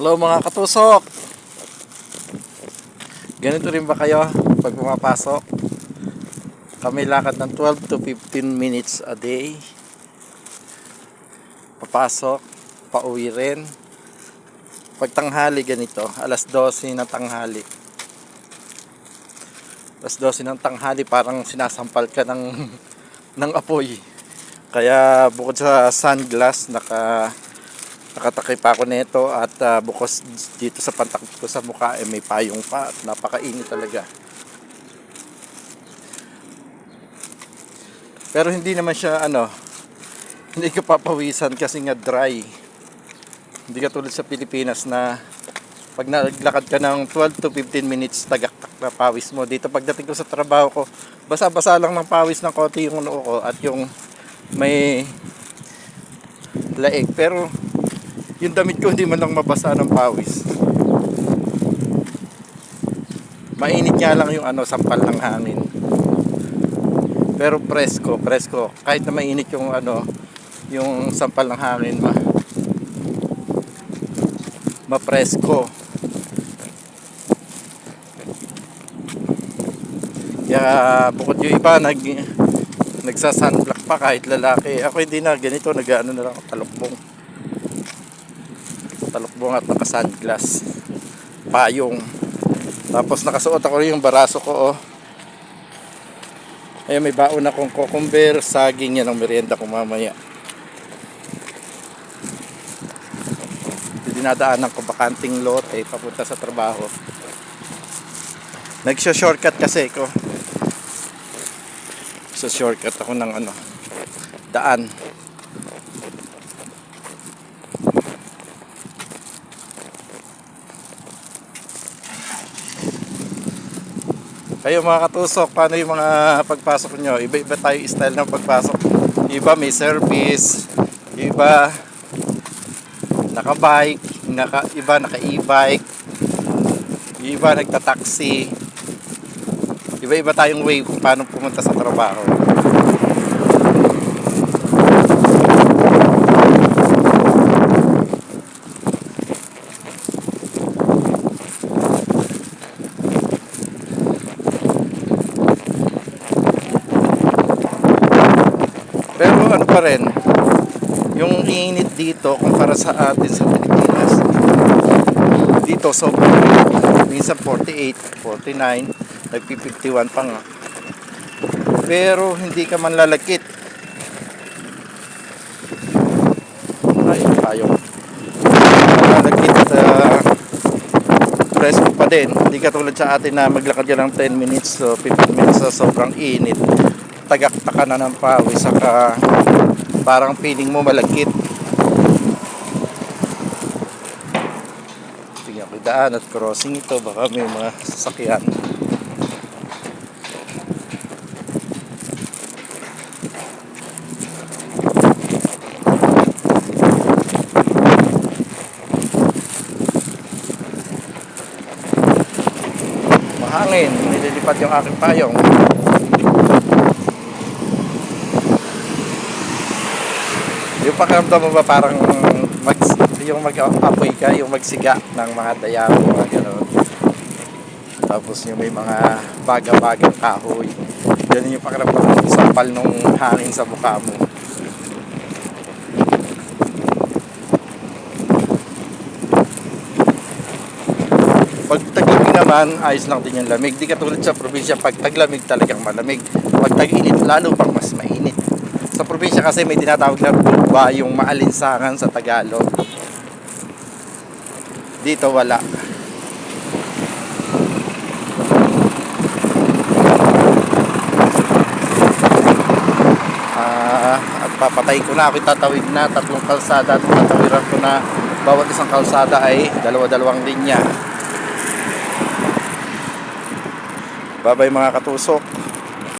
Hello mga katusok! Ganito rin ba kayo pag pumapasok? Kami lakad ng 12 to 15 minutes a day. Papasok, pauwi rin. Pag tanghali ganito, alas 12 ng tanghali. Alas 12 ng tanghali parang sinasampal ka ng, ng apoy. Kaya bukod sa sunglass, naka nakatakay pa ako nito at ah, bukos dito sa pantakot ko sa mukha eh, may payong pa at napakainit talaga. Pero hindi naman siya ano, hindi ka papawisan kasi nga dry. Hindi ka tulad sa Pilipinas na pag naglakad ka ng 12 to 15 minutes tagaktak na pawis mo. Dito pagdating ko sa trabaho ko, basa-basa lang ng pawis ng konti yung noo ko at yung may laig. Pero yung damit ko hindi man lang mabasa ng pawis. Mainit nga lang yung ano, sampal ng hangin. Pero presko, presko. Kahit na mainit yung ano, yung sampal ng hangin, ma mapresko. Kaya bukod yung iba nag nagsasunblock pa kahit lalaki. Ako hindi na ganito, nag-ano na lang ako, talukbong talukbong at naka sunglass payong. Tapos nakasuot ako yung baraso ko oh. ayun may baon akong cucumber saging yan ang merienda ko mamaya. Dinadaanan ko bakanting lote papunta sa trabaho. Nagsyo shortcut kasi ko. So shortcut ako ng ano daan Kayo mga katusok, paano yung mga pagpasok nyo? Iba-iba tayo style ng pagpasok. Iba may service, iba naka-bike, naka, iba naka-e-bike, iba nagta-taxi. Iba-iba tayong way kung paano pumunta sa trabaho. Pero ano pa rin, yung init dito kumpara sa atin sa Pilipinas, dito sobrang minsan 48, 49, nagpi-51 pa nga. Pero hindi ka man lalagkit. Ay, tayo. Lalagkit uh, presko pa din. Hindi ka tulad sa atin na maglakad ka ng 10 minutes so 15 minutes sa sobrang init tagakta ka na ng pawis saka parang feeling mo malagkit. Tingnan ko daan at crossing ito. Baka may mga sasakyan. Mahangin. Nililipat yung aking payong Yung pakiramdam mo ba parang mag, yung mag-apoy ka, yung magsiga ng mga dayabo, mga gano'n. Tapos yung may mga baga-bagang kahoy. Ganun yung pakiramdam mo, sampal nung hangin sa mukha mo. Pag taglamig naman, ayos lang din yung lamig. Di katulad sa probinsya, pag taglamig talagang malamig. Pag tag-init, lalo pang mas mainit. Sa probinsya kasi may tinatawag na bulba, yung maalinsangan sa Tagalog. Dito wala. Ah, at papatay ko na ako tatawid na tatlong kalsada at tatawiran ko na bawat isang kalsada ay dalawa-dalawang linya. Babay mga katusok.